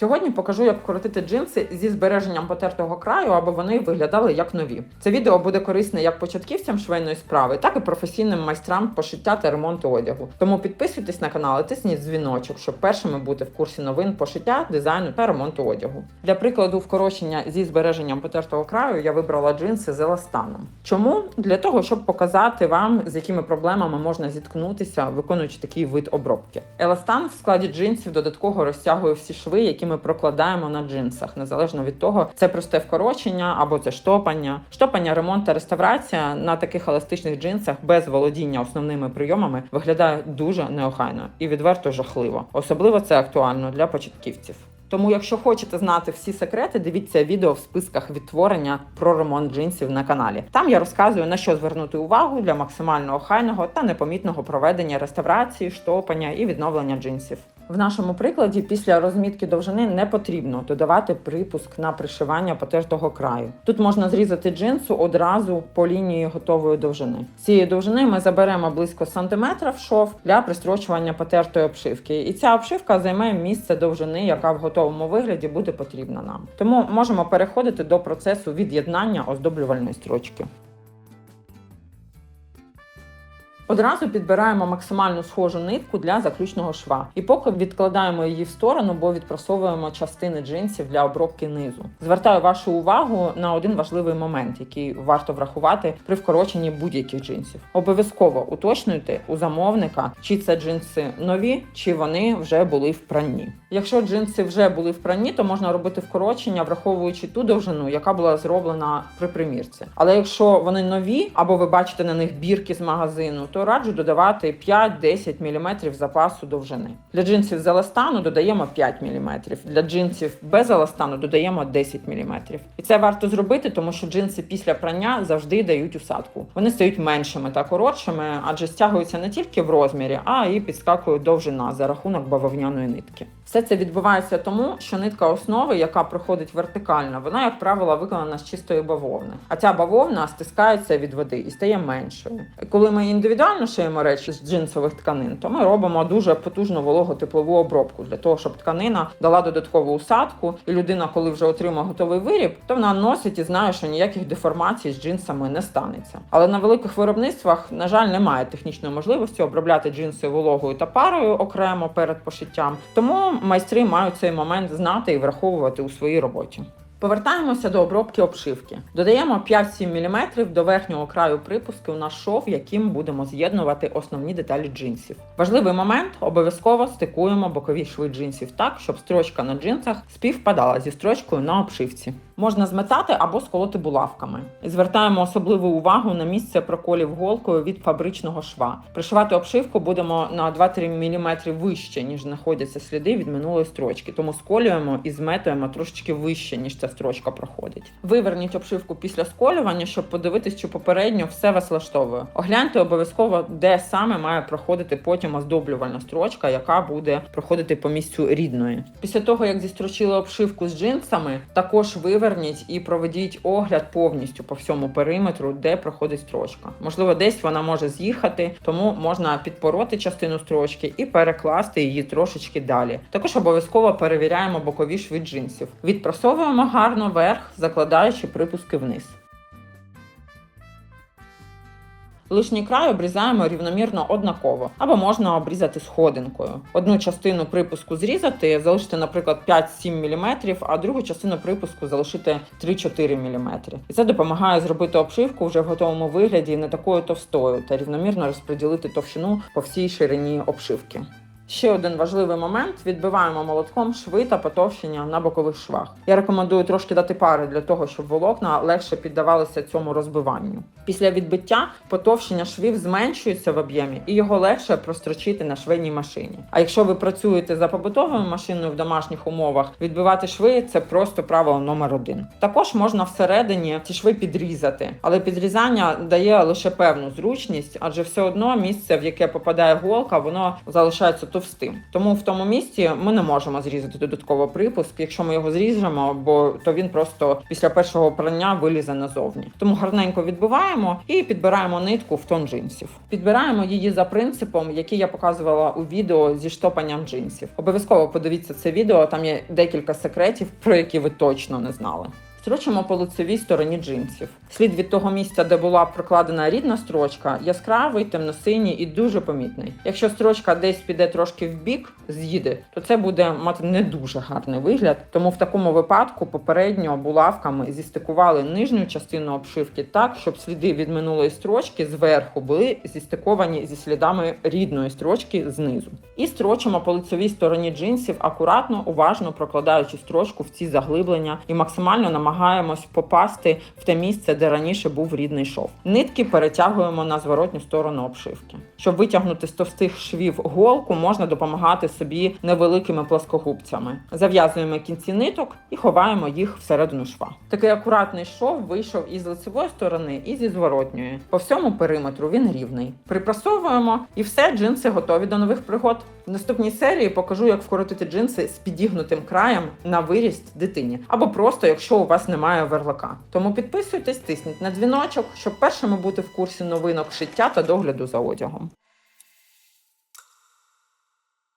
Сьогодні покажу, як вкоротити джинси зі збереженням потертого краю, аби вони виглядали як нові. Це відео буде корисне як початківцям швейної справи, так і професійним майстрам пошиття та ремонту одягу. Тому підписуйтесь на канал і тисніть дзвіночок, щоб першими бути в курсі новин пошиття, дизайну та ремонту одягу. Для прикладу вкорочення зі збереженням потертого краю я вибрала джинси з еластаном. Чому? Для того, щоб показати вам, з якими проблемами можна зіткнутися, виконуючи такий вид обробки. Еластан в складі джинсів додатково розтягує всі шви, які ми прокладаємо на джинсах, незалежно від того, це просте вкорочення або це штопання. Штопання, ремонт та реставрація на таких еластичних джинсах без володіння основними прийомами виглядає дуже неохайно і відверто жахливо. Особливо це актуально для початківців. Тому, якщо хочете знати всі секрети, дивіться відео в списках відтворення про ремонт джинсів на каналі. Там я розказую на що звернути увагу для максимально охайного та непомітного проведення реставрації, штопання і відновлення джинсів. В нашому прикладі після розмітки довжини не потрібно додавати припуск на пришивання потертого краю. Тут можна зрізати джинсу одразу по лінії готової довжини. Цієї довжини ми заберемо близько сантиметра в шов для пристрочування потертої обшивки. І ця обшивка займе місце довжини, яка в готовому вигляді буде потрібна нам. Тому можемо переходити до процесу від'єднання оздоблювальної строчки. Одразу підбираємо максимально схожу нитку для заключного шва. І поки відкладаємо її в сторону, бо відпрасовуємо частини джинсів для обробки низу. Звертаю вашу увагу на один важливий момент, який варто врахувати при вкороченні будь-яких джинсів. Обов'язково уточнюйте у замовника, чи це джинси нові, чи вони вже були в пранні. Якщо джинси вже були в пранні, то можна робити вкорочення, враховуючи ту довжину, яка була зроблена при примірці. Але якщо вони нові, або ви бачите на них бірки з магазину, то раджу додавати 5-10 мм запасу довжини. Для джинсів з еластану додаємо 5 мм, для джинсів без еластану додаємо 10 мм. І це варто зробити, тому що джинси після прання завжди дають усадку. Вони стають меншими та коротшими, адже стягуються не тільки в розмірі, а і підскакує довжина за рахунок бавовняної нитки. Все це відбувається тому, що нитка основи, яка проходить вертикально, вона, як правило, виконана з чистої бавовни. А ця бавовна стискається від води і стає меншою. Коли ми індивідуально шиємо речі з джинсових тканин, то ми робимо дуже потужну вологотеплову обробку для того, щоб тканина дала додаткову усадку, і людина, коли вже отримає готовий виріб, то вона носить і знає, що ніяких деформацій з джинсами не станеться. Але на великих виробництвах, на жаль, немає технічної можливості обробляти джинси вологою та парою окремо перед пошиттям. Тому майстри мають цей момент знати і враховувати у своїй роботі. Повертаємося до обробки обшивки. Додаємо 5-7 мм до верхнього краю припуску на шов, яким будемо з'єднувати основні деталі джинсів. Важливий момент обов'язково стикуємо бокові шви джинсів так, щоб строчка на джинсах співпадала зі строчкою на обшивці. Можна зметати або сколоти булавками. І звертаємо особливу увагу на місце проколів голкою від фабричного шва. Пришивати обшивку будемо на 2-3 мм вище, ніж знаходяться сліди від минулої строчки, тому сколюємо і зметуємо трошечки вище, ніж ця строчка проходить. Виверніть обшивку після сколювання, щоб подивитись, чи попередньо все вас влаштовує. Огляньте обов'язково, де саме має проходити потім оздоблювальна строчка, яка буде проходити по місцю рідної. Після того, як зістрочили обшивку з джинсами, також виверніть і проведіть огляд повністю по всьому периметру, де проходить строчка. Можливо, десь вона може з'їхати, тому можна підпороти частину строчки і перекласти її трошечки далі. Також обов'язково перевіряємо бокові шви джинсів. Відпрасовуємо гарно верх, закладаючи припуски вниз. Лишній край обрізаємо рівномірно однаково, або можна обрізати сходинкою. Одну частину припуску зрізати, залишити, наприклад, 5-7 мм, а другу частину припуску залишити 3-4 мм. І це допомагає зробити обшивку вже в готовому вигляді не такою товстою та рівномірно розподілити товщину по всій ширині обшивки. Ще один важливий момент: відбиваємо молотком шви та потовщення на бокових швах. Я рекомендую трошки дати пари для того, щоб волокна легше піддавалися цьому розбиванню. Після відбиття потовщення швів зменшується в об'ємі і його легше прострочити на швейній машині. А якщо ви працюєте за побутовою машиною в домашніх умовах, відбивати шви це просто правило номер один. Також можна всередині ці шви підрізати, але підрізання дає лише певну зручність, адже все одно місце, в яке попадає голка, воно залишається товстим. Тому в тому місці ми не можемо зрізати додатково припуск. Якщо ми його зріжемо, бо то він просто після першого прання вилізе назовні. Тому гарненько відбиваємо і підбираємо нитку в тон джинсів. Підбираємо її за принципом, який я показувала у відео зі штопанням джинсів. Обов'язково подивіться це відео. Там є декілька секретів, про які ви точно не знали. Строчимо по лицевій стороні джинсів. Слід від того місця, де була прокладена рідна строчка, яскравий, темно-синій і дуже помітний. Якщо строчка десь піде трошки в бік, з'їде, то це буде мати не дуже гарний вигляд. Тому в такому випадку попередньо булавками зістикували нижню частину обшивки так, щоб сліди від минулої строчки зверху були зістиковані зі слідами рідної строчки знизу. І строчимо по лицевій стороні джинсів акуратно, уважно прокладаючи строчку в ці заглиблення і максимально намагаємось попасти в те місце, де раніше був рідний шов. Нитки перетягуємо на зворотню сторону обшивки. Щоб витягнути з товстих швів голку, можна допомагати собі невеликими плоскогубцями. Зав'язуємо кінці ниток і ховаємо їх всередину шва. Такий акуратний шов вийшов із лицевої сторони, і зі зворотньої. По всьому периметру він рівний. Припрасовуємо і все, джинси готові до нових пригод. Наступній серії покажу, як вкоротити джинси з підігнутим краєм на виріст дитині, або просто якщо у вас немає верлака. Тому підписуйтесь, тисніть на дзвіночок, щоб першими бути в курсі новинок шиття та догляду за одягом.